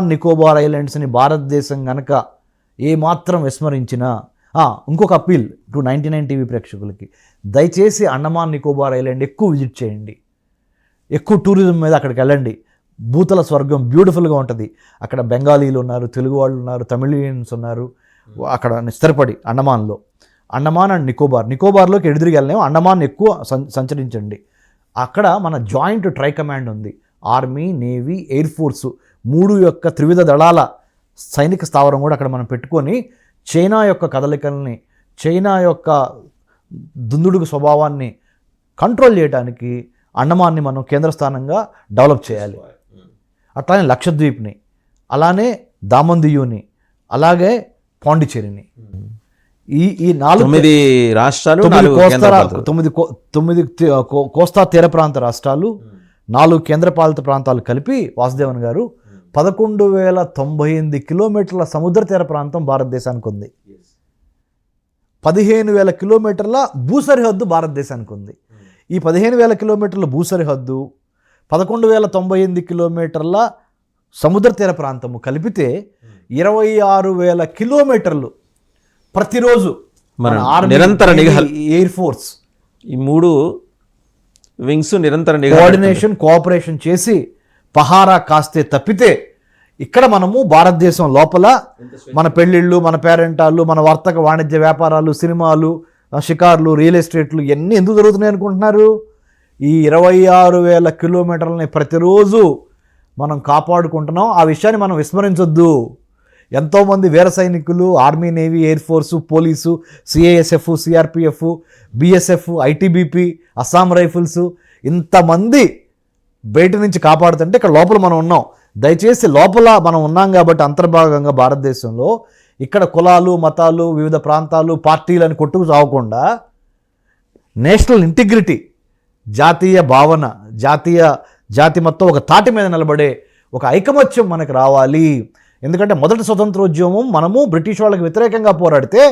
నికోబార్ ఐలాండ్స్ని భారతదేశం గనక ఏమాత్రం విస్మరించినా ఇంకొక appeal to ninety nine TV ప్రేక్షకులకి. దయచేసి అండమాన్ నికోబార్ ఐలాండ్ ఎక్కువ విజిట్ చేయండి. ఎక్కువ టూరిజం మీద అక్కడికి వెళ్ళండి. భూతల స్వర్గం బ్యూటిఫుల్గా ఉంటుంది. అక్కడ బెంగాలీలు ఉన్నారు తెలుగు వాళ్ళు ఉన్నారు తమిళియన్స్ ఉన్నారు. అక్కడ స్థిరపడి అండమాన్లో. అండమాన్ అండ్ నికోబార్. నికోబార్లోకి ఎడుదిరిగి వెళ్ళలేము. అండమాన్ ఎక్కువ సంచరించండి. అక్కడ మన జాయింట్ ట్రై కమాండ్ ఉంది. ఆర్మీ నేవీ ఎయిర్ ఫోర్సు మూడు యొక్క త్రివిధ దళాల సైనిక స్థావరం కూడా అక్కడ మనం పెట్టుకొని చైనా యొక్క కదలికల్ని చైనా యొక్క దుందుడుకు స్వభావాన్ని కంట్రోల్ చేయడానికి అండమాన్ని మనం కేంద్ర స్థానంగా డెవలప్ చేయాలి. అట్లానే లక్షద్వీప్ని అలానే దామందియుని అలాగే పాండిచ్చేరిని. ఈ ఈ నాలుగు తొమ్మిది రాష్ట్రాలు తొమ్మిది కోస్తా తొమ్మిది కోస్తా తీర ప్రాంత రాష్ట్రాలు నాలుగు కేంద్రపాలిత ప్రాంతాలు కలిపి వాసుదేవన్ గారు పదకొండు వేల తొంభై ఎనిమిది కిలోమీటర్ల సముద్ర తీర ప్రాంతం భారతదేశానికి ఉంది. పదిహేను వేల కిలోమీటర్ల భూసరిహద్దు భారతదేశానికి ఉంది. ఈ పదిహేను వేల కిలోమీటర్ల భూసరిహద్దు పదకొండు వేల తొంభై ఎనిమిది కిలోమీటర్ల సముద్ర తీర ప్రాంతము కలిపితే ఇరవై ఆరు వేల కిలోమీటర్లు ప్రతిరోజు మన నిరంతర నిఘా ఎయిర్ ఫోర్స్ ఈ మూడు వింగ్స్ నిరంతర కోఆర్డినేషన్ కోఆపరేషన్ చేసి పహారా కాస్తే తప్పితే ఇక్కడ మనము భారతదేశం లోపల మన పెళ్ళిళ్ళు మన పేరెంటాలు మన వర్తక వాణిజ్య వ్యాపారాలు సినిమాలు షికార్లు రియల్ ఎస్టేట్లు ఇవన్నీ ఎందుకు జరుగుతున్నాయి అనుకుంటున్నారు? ఈ ఇరవై ఆరు వేల కిలోమీటర్లని ప్రతిరోజు మనం కాపాడుకుంటున్నాం. ఆ విషయాన్ని మనం విస్మరించొద్దు. ఎంతోమంది వీర సైనికులు army navy air force police CISF CRPF BSF ITBP Assam rifles ఇంతమంది బయట నుంచి కాపాడుతుంటే ఇక్కడ లోపల మనం ఉన్నాం. దయచేసి లోపల మనం ఉన్నాం కాబట్టి అంతర్భాగంగా భారతదేశంలో ఇక్కడ కులాలు మతాలు వివిధ ప్రాంతాలు పార్టీలు అని కొట్టుకు చావకుండా నేషనల్ ఇంటిగ్రిటీ జాతీయ భావన జాతీయ జాతి మొత్తం ఒక తాటి మీద నిలబడే ఒక ఐకమత్యం మనకు రావాలి. ఎందుకంటే మొదటి స్వతంత్రోద్యమం మనము బ్రిటిష్ వాళ్ళకి వ్యతిరేకంగా పోరాడితే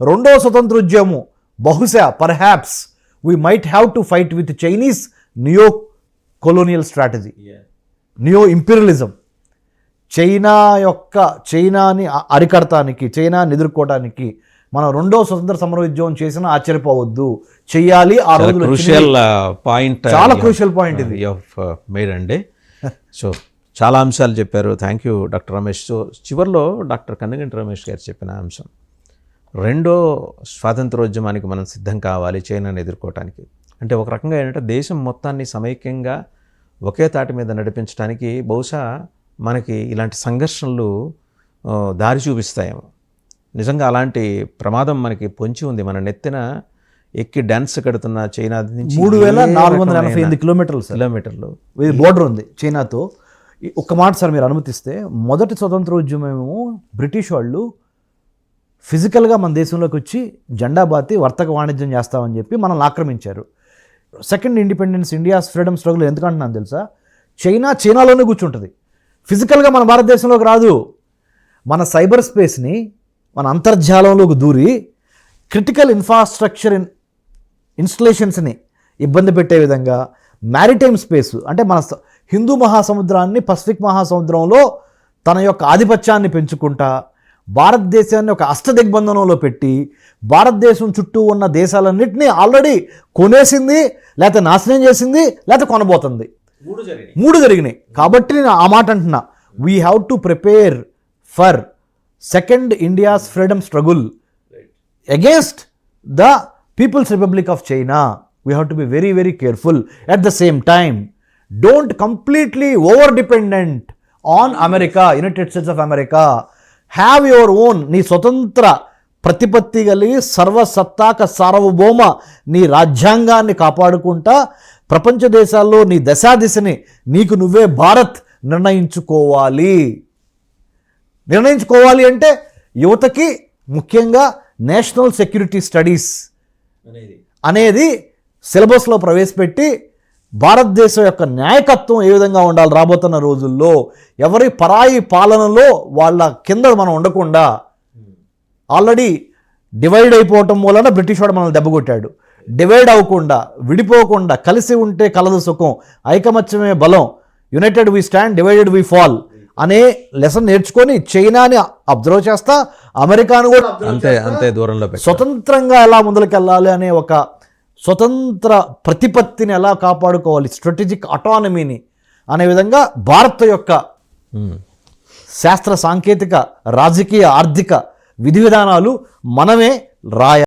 రెండవ స్వతంత్రోద్యమం బహుశా perhaps we might have to fight with Chinese neo colonial strategy neo imperialism China యొక్క చైనాని అరికడటానికి చైనాని ఎదుర్కోవడానికి మనం రెండో స్వతంత్ర సమరోద్యమం చేసినా ఆశ్చర్యపోవద్దు. చెయ్యాలి ఆ క్రూషియల్ పాయింట్ చాలా crucial point ఇది. మేడ్ అండి. సో చాలా అంశాలు చెప్పారు. Thank you doctor Ramesh. So చివరిలో డాక్టర్ కన్నగంటి రమేష్ గారు చెప్పిన అంశం. రెండో స్వాతంత్రోద్యమానికి మనం సిద్ధం కావాలి చైనాని ఎదుర్కోవటానికి. అంటే ఒక రకంగా ఏంటంటే దేశం మొత్తాన్ని సమైక్యంగా ఒకే తాటి మీద నడిపించడానికి బహుశా మనకి ఇలాంటి సంఘర్షణలు దారి చూపిస్తాయేమో. నిజంగా అలాంటి ప్రమాదం మనకి పొంచి ఉంది. మన నెత్తిన ఎక్కి డాన్స్ కడుతున్న చైనా నుంచి మూడు వేల నాలుగు వందల ఎనభై రకమైన ఎనిమిది కిలోమీటర్లు కిలోమీటర్లు. ఇది బోర్డర్ ఉంది చైనాతో. ఈ ఒక్క మాట సార్ మీరు అనుమతిస్తే మొదటి స్వతంత్రోద్యమము బ్రిటిష్ వాళ్ళు ఫిజికల్గా మన దేశంలోకి వచ్చి జెండా బాతి వర్తక వాణిజ్యం చేస్తామని చెప్పి మనల్ని ఆక్రమించారు. Second independence India's freedom struggle ఎందుకంటున్నాను తెలుసా? చైనా చైనాలోనే కూర్చుంటుంది. ఫిజికల్గా మన భారతదేశంలోకి రాదు. మన సైబర్ స్పేస్ని మన అంతర్జాలంలోకి దూరి క్రిటికల్ ఇన్ఫ్రాస్ట్రక్చర్ ఇన్ ఇన్స్టలేషన్స్ని ఇబ్బంది పెట్టే విధంగా మ్యారిటైమ్ స్పేస్ అంటే మన స- హిందూ మహాసముద్రాన్ని పసిఫిక్ మహాసముద్రంలో తన యొక్క ఆధిపత్యాన్ని పెంచుకుంటా భారతదేశాన్ని ఒక అష్ట దిగ్బంధనంలో పెట్టి భారతదేశం చుట్టూ ఉన్న దేశాలన్నింటినీ ఆల్రెడీ కొనేసింది లేకపోతే నాశనం చేసింది లేకపోతే కొనబోతుంది. మూడు జరిగినాయి. కాబట్టి నేను ఆ మాట అంటున్నా. We have to prepare for second India's freedom struggle against the people's republic of China we have to be very very careful at the same time don't completely over dependent on America United States of America Have your own, నీ స్వతంత్ర ప్రతిపత్తి కలిగి సర్వసత్తాక సార్వభౌమ నీ రాజ్యాంగాన్ని కాపాడుకుంటా ప్రపంచ దేశాల్లో నీ దశాదిశని నీకు నువ్వే భారత్ నిర్ణయించుకోవాలి. నిర్ణయించుకోవాలి అంటే యువతకి ముఖ్యంగా నేషనల్ సెక్యూరిటీ స్టడీస్ అనేది. సిలబస్లో ప్రవేశపెట్టి భారతదేశం యొక్క నాయకత్వం ఏ విధంగా ఉండాలి రాబోతున్న రోజుల్లో? ఎవరి పరాయి పాలనలో వాళ్ళ కింద మనం ఉండకుండా ఆల్రెడీ డివైడ్ అయిపోవటం మూలన బ్రిటిష్ వాడు మనల్ని దెబ్బకొట్టాడు డివైడ్ అవ్వకుండా విడిపోకుండా కలిసి ఉంటే కలదు సుఖం ఐకమత్యమే బలం united we stand divided we fall అనే లెసన్ నేర్చుకొని చైనాని అబ్జర్వ్ చేస్తా అమెరికాను కూడా అంతే అంతే దూరంలో స్వతంత్రంగా ఎలా ముందరికెళ్ళాలి అనే ఒక స్వతంత్ర ప్రతిపత్తిని ఎలా కాపాడుకోవాలి? స్ట్రాటజిక్ అటానమీని అనే విధంగా భారత్ యొక్క శాస్త్ర సాంకేతిక రాజకీయ ఆర్థిక విధి విధానాలు మనమే రాయ